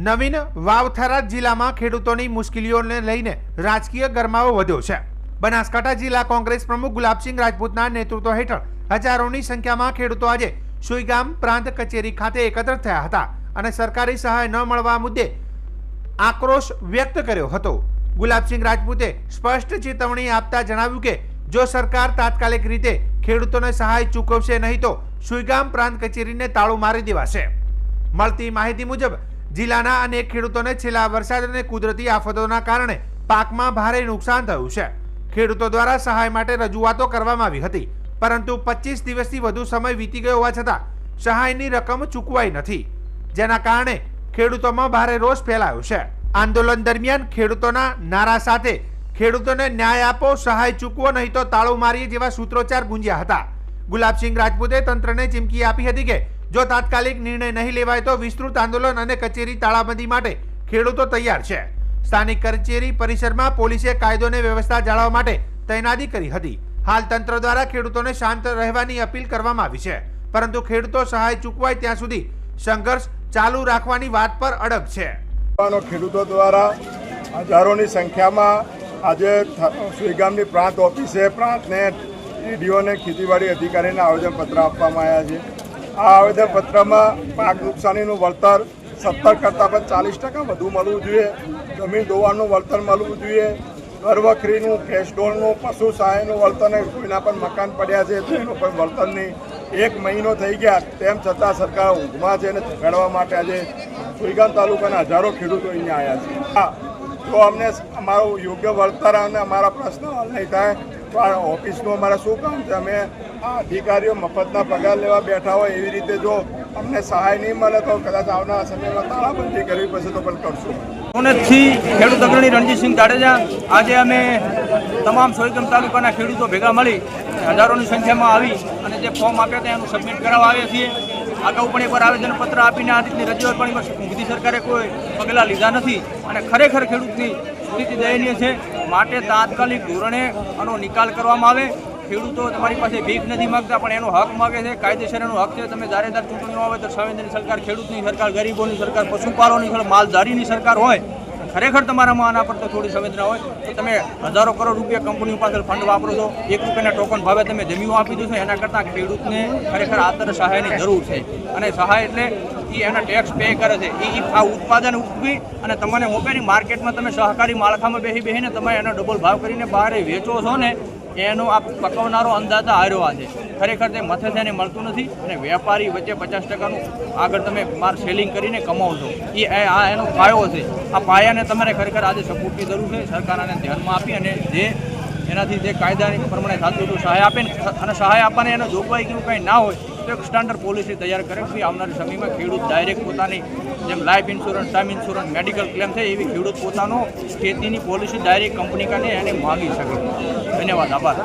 નવીન વાવથરા જિલ્લામાં ખેડૂતોની મુશ્કેલીઓને લઈને રાજકીય ગરમાવો વધ્યો છે. બનાસકાંઠા જિલ્લા કોંગ્રેસ પ્રમુખ ગુલાબસિંહ રાજપૂતના નેતૃત્વ હેઠળ હજારોની સંખ્યામાં ખેડૂતો આજે સુઈગામ પ્રાંત કચેરી ખાતે એકત્ર થયા હતા અને સરકારી સહાય ન મળવા મુદ્દે આક્રોશ વ્યક્ત કર્યો હતો. ગુલાબસિંહ રાજપૂતે સ્પષ્ટ ચેતવણી આપતા જણાવ્યું કે, જો સરકાર તાત્કાલિક રીતે ખેડૂતોને સહાય ચૂકવશે નહીં તો સુઈગામ પ્રાંત કચેરીને તાળું મારી દેવાશે. મળતી માહિતી મુજબ જિલ્લાના અનેક ખેડૂતોને છેલ્લા વરસાદ અને કુદરતી આફતોના કારણે પાકમાં ભારે નુકસાન થયું છે. ખેડૂતો દ્વારા સહાય માટે રજૂઆતો કરવામાં આવી હતી, પરંતુ પચીસ દિવસથી વધુ સમય વીતી ગયો હોવા છતાં સહાયની રકમ ચૂકવાઈ નથી. જેના કારણે ખેડૂતોમાં ભારે રોષ ફેલાયો છે. આંદોલન દરમિયાન ખેડૂતોના નારા સાથે ખેડૂતોને ન્યાય આપો, સહાય ચૂકવો નહીં તો તાળું મારીએ જેવા સૂત્રોચ્ચાર ગુંજ્યા હતા. ગુલાબસિંહ રાજપૂતે તંત્રને ચીમકી આપી હતી કે જો તાત્કાલિક નિર્ણય નહીં લેવાય તો વિસ્તૃત આંદોલન અને કચેરી તાળાબંધી માટે ખેડૂતો તૈયાર છે. સ્થાનિક કચેરી પરિસરમાં પોલીસે કાયદોને વ્યવસ્થા જાળવવા માટે તૈનાતી કરી હતી. હાલ તંત્ર દ્વારા ખેડૂતોને શાંત રહેવાની અપીલ કરવામાં આવી છે. પરંતુ ખેડૂતો સહાય ચૂકવાય ત્યાં સુધી સંઘર્ષ ચાલુ રાખવાની વાત પર અડગ છે. ખેડૂતો દ્વારા હજારોની સંખ્યામાં આજે સુઈગામની પ્રાંત ઓફિસે પ્રાંતને ડીડીઓને ખેતીવાડી અધિકારીને આવેદનપત્ર આપવામાં આવ્યા છે. આ આવેદનપત્રમાં પાક નુકસાનીનું વળતર સત્તર કરતાં પણ ચાલીસ ટકા વધુ મળવું જોઈએ. જમીન ધોવાનું વળતર મળવું જોઈએ. ઘરવખરીનું કેશડોળનું પશુ સહાયનું વળતર કોઈના પણ મકાન પડ્યા છે તો એનું પણ વળતર નહીં. એક મહિનો થઈ ગયા તેમ છતાં સરકાર ઊંઘમાં છે અને ઘડવા માટે આજે સુઈગામ તાલુકાના હજારો ખેડૂતો અહીંયા આવ્યા છે. હા, જો અમને અમારું યોગ્ય વળતર અને અમારા પ્રશ્ન હલ નહીં થાય આ ઓફિસનું અમારે શું કામ છે? અમે આ અધિકારીઓ મફતના પગાર લેવા બેઠા હોય એવી રીતે જો અમને સહાય નહીં મળે તો કદાચ આવનારા સમયમાં તાળાબંધી કરવી પડશે તો પણ કરશું. સોનેતથી ખેડૂત અગ્રણી રણજીતસિંહ જાડેજા, આજે અમે તમામ સોયગમ તાલુકાના ખેડૂતો ભેગા મળી હજારોની સંખ્યામાં આવી અને જે ફોર્મ આપ્યા હતા એનું સબમિટ કરાવવા આવ્યા છીએ. અગાઉ પણ એકવાર આવેદનપત્ર આપીને આ રીતની રજૂઆત પણ મોદી સરકારે કોઈ પગલાં લીધા નથી અને ખરેખર ખેડૂતની સ્થિતિ દયનીય છે. માટે તાત્કાલિક ધોરણે આનો નિકાલ કરવામાં આવે. ખેડૂતો તમારી પાસે ભીખ નથી માગતા, પણ એનો હક માગે છે, કાયદેસર એનો હક છે. તમે દારેદાર ચૂંટણીઓ આવે તો સંવેદનની સરકાર ખેડૂતની સરકાર, ગરીબોની સરકાર, પશુપાલનની સરકાર, માલધારીની સરકાર હોય ખરેખર તમારામાં આના પર તો થોડી સંવેદના હોય, તો તમે હજારો કરોડ રૂપિયા કંપનીઓ પાછળ ફંડ વાપરો છો, એક રૂપિયાના ટોકન ભાવે તમે જમીઓ આપી દો છો, એના કરતાં ખેડૂતને ખરેખર આતર સહાયની જરૂર છે. અને સહાય એટલે એ એના ટેક્સ પે કરે છે. એ આ ઉત્પાદન ઉપવી અને તમને મોકલી માર્કેટમાં તમે સહકારી માળખામાં બેસી બેસીને તમે એનો ડબલ ભાવ કરીને બહાર વેચો છો ને એનો આ પકવનારો અંદાજા હાર્યો છે ખરેખર તે મથે તેને મળતું નથી અને વેપારી વચ્ચે પચાસ ટકાનું આગળ તમે માર સેલિંગ કરીને કમાવ છો. એ આ એનો પાયો છે. આ પાયાને તમારે ખરેખર આજે સપોર્ટની જરૂર છે. સરકાર આને ધ્યાનમાં આપી અને જે એનાથી જે કાયદાની પ્રમાણે થતું હતું, સહાય આપે અને સહાય આપવાને એનો જોગવાઈ કેવું કંઈ ના હોય એક સ્ટાન્ડર્ડ પોલિસી તૈયાર કરે છે. આવનારી સમયમાં ખેડૂત ડાયરેક્ટ પોતાની જેમ life insurance term insurance medical claim થાય એવી ખેડૂત પોતાનો ખેતીની પોલિસી ડાયરેક્ટ કંપની કાને એને માગી શકે. ધન્યવાદ. આભાર.